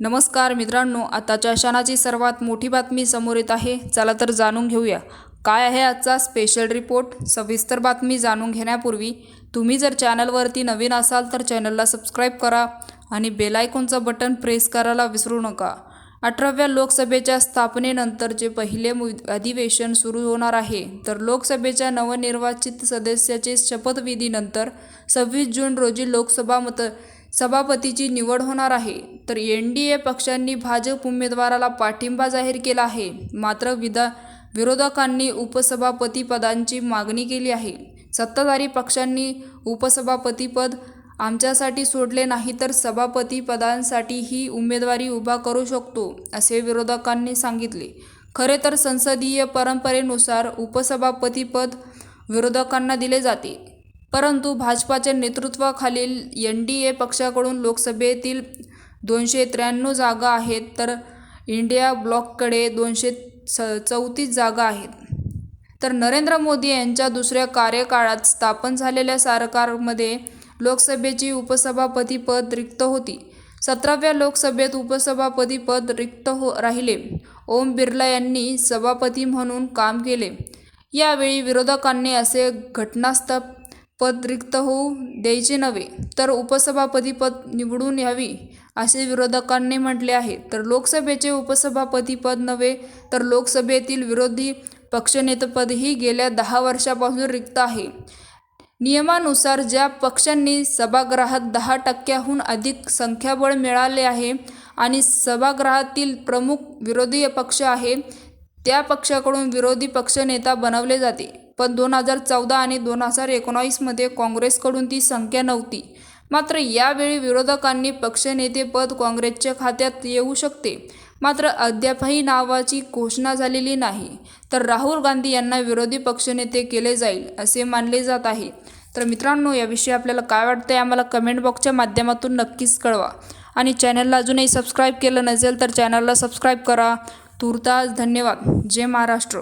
नमस्कार मित्रांनो आताच्या क्षणाची सर्वात मोठी बातमी समोर येत आहे. चला तर जाणून घेऊया. काय आहे आजचा स्पेशल रिपोर्ट सविस्तर बातमी जाणून घेण्यापूर्वी तुम्ही जर चॅनलवरती नवीन असाल तर चॅनलला सबस्क्राईब करा आणि बेलायकोनचं बटन प्रेस करायला विसरू नका. अठराव्या लोकसभेच्या स्थापनेनंतरचे पहिले मु अधिवेशन सुरू होणार आहे तर लोकसभेच्या नवनिर्वाचित सदस्याचे शपथविधीनंतर सव्वीस जून रोजी लोकसभा मत सभापतीची निवड होणार आहे. तर एन डी ए पक्षांनी भाजप उमेदवाराला पाठिंबा जाहीर केला आहे. मात्र विधा विरोधकांनी उपसभापतीपदांची मागणी केली आहे. सत्ताधारी पक्षांनी उपसभापतीपद आमच्यासाठी सोडले नाही तर सभापतीपदांसाठीही उमेदवारी उभा करू शकतो असे विरोधकांनी सांगितले. खरे तर संसदीय परंपरेनुसार उपसभापतीपद विरोधकांना दिले जाते. परंतु भाजपाच्या नेतृत्वाखालील एन डी ए पक्षाकडून लोकसभेतील दोनशे त्र्याण्णव जागा आहेत तर इंडिया ब्लॉककडे दोनशे स चौतीस जागा आहेत. तर नरेंद्र मोदी यांच्या दुसऱ्या कार्यकाळात स्थापन झालेल्या सरकारमध्ये लोकसभेची उपसभापतीपद रिक्त होती. सतराव्या लोकसभेत उपसभापतीपद रिक्त हो राहिले. ओम बिर्ला यांनी सभापती म्हणून काम केले. यावेळी विरोधकांनी असे घटनास्थळ पद रिक्त होऊ द्यायचे नव्हे तर उपसभापतीपद निवडून यावी असे विरोधकांनी म्हटले आहे. तर लोकसभेचे उपसभापतीपद नव्हे तर लोकसभेतील विरोधी पक्षनेतेपदही गेल्या दहा वर्षापासून रिक्त आहे. नियमानुसार ज्या पक्षांनी सभागृहात दहा टक्क्याहून अधिक संख्याबळ मिळाले आहे आणि सभागृहातील प्रमुख विरोधी पक्ष आहे त्या पक्षाकडून विरोधी पक्षनेता बनवले जाते. पण दोन हजार चौदा आणि दोन हजार एकोणावीसमध्ये काँग्रेसकडून ती संख्या नव्हती. मात्र यावेळी विरोधकांनी पक्षनेतेपद काँग्रेसच्या खात्यात येऊ शकते. मात्र अद्यापही नावाची घोषणा झालेली नाही. तर राहुल गांधी यांना विरोधी पक्षनेते केले जाईल असे मानले जात आहे. तर मित्रांनो याविषयी आपल्याला काय वाटतं आहे आम्हाला कमेंट बॉक्सच्या माध्यमातून नक्कीच कळवा. आणि चॅनलला अजूनही सबस्क्राईब केलं नसेल तर चॅनलला सबस्क्राईब करा. तुर्तास धन्यवाद. जय महाराष्ट्र.